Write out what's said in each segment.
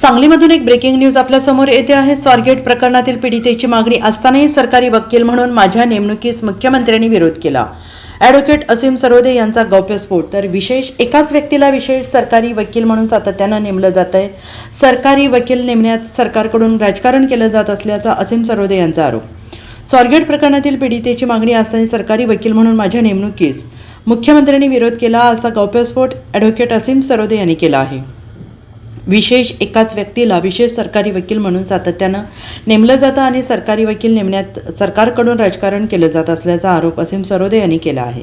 सांगलीमधून एक breaking news आपल्यासमोर येते आहे. स्वारगेट प्रकरणातील पीडितेची मागणी असतानाही सरकारी वकील म्हणून माझ्या नेमणुकीस मुख्यमंत्र्यांनी विरोध केला. ॲडव्होकेट असीम सरोदे यांचा गौप्यस्फोट. तर विशेष एकाच व्यक्तीला विशेष सरकारी वकील म्हणून सातत्यानं नेमलं जात आहे. सरकारी वकील नेमण्यात सरकारकडून राजकारण केलं जात असल्याचा असीम सरोदे यांचा आरोप. स्वारगेट प्रकरणातील पीडितेची मागणी असताना सरकारी वकील म्हणून माझ्या नेमणुकीस मुख्यमंत्र्यांनी विरोध केला असा गौप्यस्फोट ॲडव्होकेट असीम सरोदे यांनी केला आहे. विशेष एकाच व्यक्तीला विशेष सरकारी वकील म्हणून सातत्यानं नेमलं जातं आणि सरकारी वकील नेमण्यात सरकारकडून राजकारण केलं जात असल्याचा आरोप असीम सरोदे यांनी केला आहे.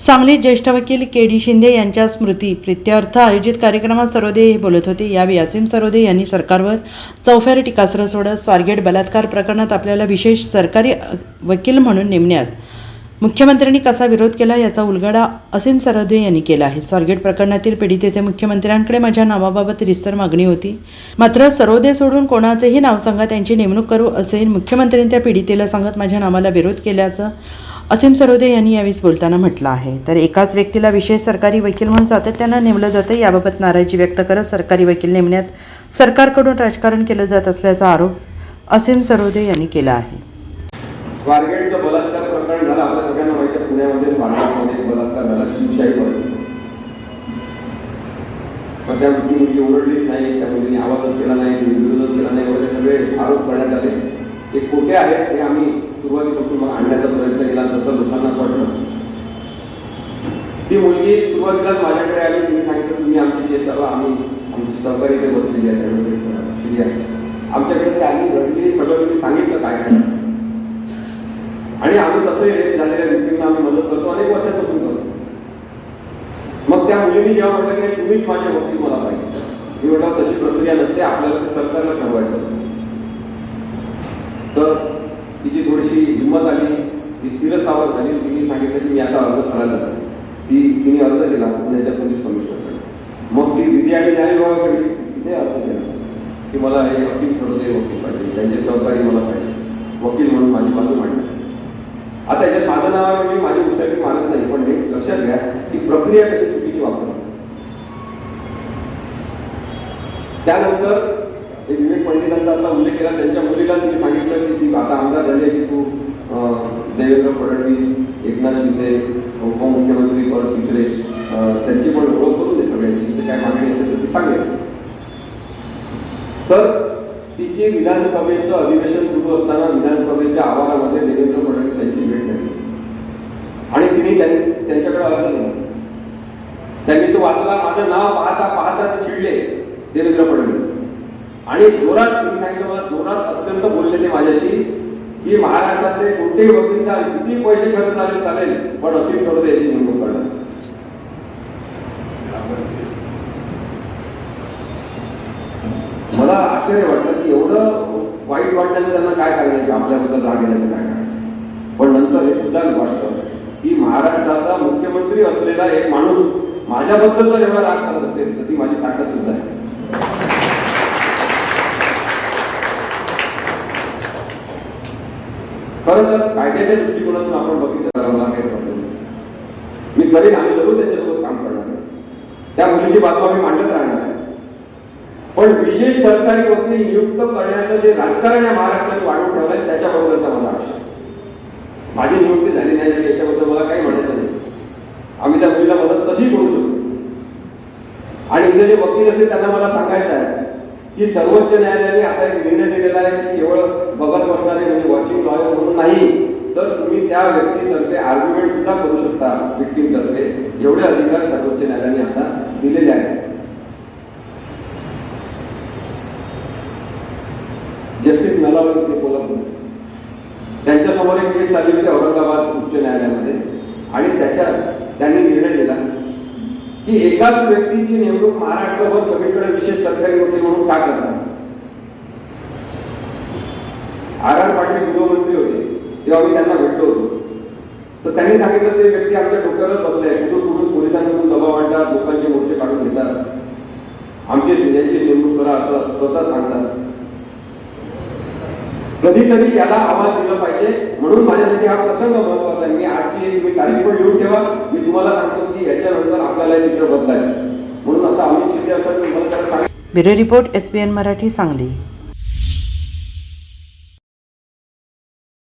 सांगलीत ज्येष्ठ वकील के डी शिंदे यांच्या स्मृती प्रित्यर्थ आयोजित कार्यक्रमात सरोदे हे बोलत होते. यावेळी असीम सरोदे यांनी सरकारवर चौफेर टीकास्त्र सोडत स्वारगेट बलात्कार प्रकरणात आपल्याला विशेष सरकारी वकील म्हणून नेमण्यात मुख्यमंत्र्यांनी कसा विरोध केला याचा उलगडा असीम सरोदे यांनी केला आहे. स्वारगेट प्रकरणातील पीडितेचे मुख्यमंत्र्यांकडे माझ्या नावाबाबत रिसर मागणी होती. मात्र सरोदे सोडून कोणाचेही नाव सांगा त्यांची नेमणूक करू असे मुख्यमंत्र्यांनी त्या पीडितेला सांगत माझ्या नावाला विरोध केल्याचं असीम सरोदे यांनी यावेळी बोलताना म्हटलं आहे. तर एकाच व्यक्तीला विशेष सरकारी वकील म्हणून सातत्यानं नेमलं जातं याबाबत नाराजी व्यक्त करत सरकारी वकील नेमण्यात सरकारकडून राजकारण केलं जात असल्याचा आरोप असीम सरोदे यांनी केला आहे. स्वारगेटचं बलात्कार प्रकरण झालं आपल्या सगळ्यांना माहिती आहे पुण्यामध्ये स्वारगेटमध्ये बलात्कार झाला शिवशाही पासून पण त्या मुली ओरडलीच नाही त्या मुलीने आवाजच केला नाही विरोधच केला नाही वगैरे सगळे आरोप करण्यात आले. ते खोटे आहेत हे आम्ही सुरुवातीपासून मग आणण्याचा प्रयत्न केला तसं लोकांना वाटलं. ती मुलगी सुरुवातीलाच माझ्याकडे आली तिने सांगितलं तुम्ही आमची जे सर्व आम्ही आमची सहकारी इथे बसलेली आहे. आमच्याकडे ती आली रडली सगळं तुम्ही सांगितलं काय काय. आणि आम्ही तसंही झालेल्या व्यक्तींना आम्ही मदत करतो अनेक वर्षांपासून करतो. मग त्या मुलीने जेव्हा म्हटलं की तुम्हीच माझ्या वकील मला पाहिजे मी म्हटलं तशी प्रक्रिया नसते आपल्याला सरकारला ठरवायचं असतं. तर तिची थोडीशी हिंमत आली ती स्थिर सावध झाली. तिने सांगितलं की मी आता अर्ज करायला जातो. ती तिने अर्ज केला पुण्याच्या पोलीस कमिशनरकडे. मग ती विधी आणि न्याय विभागाकडे गेली. तिने अर्ज केला की मला हे असीम सरोदे वकील पाहिजे त्यांचे सहकारी मला पाहिजे. वकील म्हणून माझी बाजू मांडली आता याच्यात माझं नाव आहे म्हणजे माझी उशारी मारत नाही पण हे लक्षात घ्या की प्रक्रिया कशी चुकीची वापर त्यानंतर हे विवेक पंडितांचा आता उल्लेख केला त्यांच्या मुलीला तुम्ही सांगितलं की ती आता आमदार झाली की तू देवेंद्र फडणवीस एकनाथ शिंदे उपमुख्यमंत्री परत तिसरे त्यांची पण ओळख करून दे सगळ्यांची तिची काय मागणी असेल तर ती सांगेल. तर तिचे विधानसभेचं अधिवेशन सुरू असताना विधानसभेच्या आवारामध्ये देवेंद्र फडणवीस यांची भेट झाली आणि त्यांच्याकडे अर्ज दिला त्यांनी तो वाचला माझं नाव पाहता पाहता ते चिडले. देवेंद्र फडणवीस. आणि जोरात मी सांगितलं मला जोरात अत्यंत बोलले ते माझ्याशी की महाराष्ट्रातले कोणतेही वकील चाल किती पैसे खर्च चालेल चालेल पण असीम सरोदे याची नेमणूक करणार. मला आश्चर्य वाटलं की एवढं वाईट वाटण्याचं त्यांना काय कारण आहे की आपल्याबद्दल राग येण्याचं काय कारण पण नंतर हे सुद्धा वाटतं की महाराष्ट्राचा मुख्यमंत्री असलेला एक माणूस माझ्याबद्दल जर एवढा राग करत असेल तर ती माझी ताकद सुद्धा आहे. खरं तर कायद्याच्या दृष्टिकोनातून आपण बघितलं करावं लागेल काही प्रॉब्लेम नाही. मी करीन आम्ही जरूर त्याच्यासोबत काम करणार आहे. त्या मुलीची बातमी आम्ही मांडत राहणार आहे. पण विशेष सरकारी वकील नियुक्त करण्याचं जे राजकारण या महाराष्ट्राने वाढवून ठेवलंय त्याच्याबरोबरचा मला आशय माझी नियुक्ती झाली नाही म्हणजे याच्याबद्दल मला काही म्हणायचं नाही. आम्ही त्या मुलीला मदत कशी करू शकतो आणि इथे जे वकील असतील त्यांना मला सांगायचं आहे की सर्वोच्च न्यायालयाने आता एक निर्णय दिलेला आहे की केवळ बघत बसणारे म्हणजे वॉचिंग लॉयर म्हणून नाही तर तुम्ही त्या व्यक्तीतर्फे आर्ग्युमेंट सुद्धा करू शकता व्यक्तीतर्फे. एवढे अधिकार सर्वोच्च न्यायालयाने आता दिलेले आहेत. जस्टिस नलावली ते कोल्हापूर त्यांच्यासमोर एक केस चालली होती औरंगाबाद उच्च न्यायालयामध्ये. आणि त्याच्यात त्यांनी निर्णय दिला की एकाच व्यक्तीची नेमणूक महाराष्ट्रभर सगळीकडे विशेष सरकारी वकील म्हणून का करतात आर आर पाटील गृहमंत्री होते तेव्हा मी त्यांना भेटलो होतो. तर त्यांनी सांगितलं ते व्यक्ती आमच्या डोक्यावर बसले कुठून कुठून पोलिसांकडून दबाव आणतात लोकांचे मोर्चे काढून घेतात. आमचे यांची नेमणूक करा असं स्वतः सांगतात. कधीतरी याला आवाज दिला पाहिजे. म्हणून माझ्यासाठी हा प्रसंग महत्त्वाचा आहे. मी आजची एक मी तारीख पण लिहून ठेवा. मी तुम्हाला सांगतो की याच्यानंतर आपल्याला चित्र बदलायचं म्हणून आता आम्ही चित्र असं तुम्हाला सांग bureau report S P N Marathi Sangli.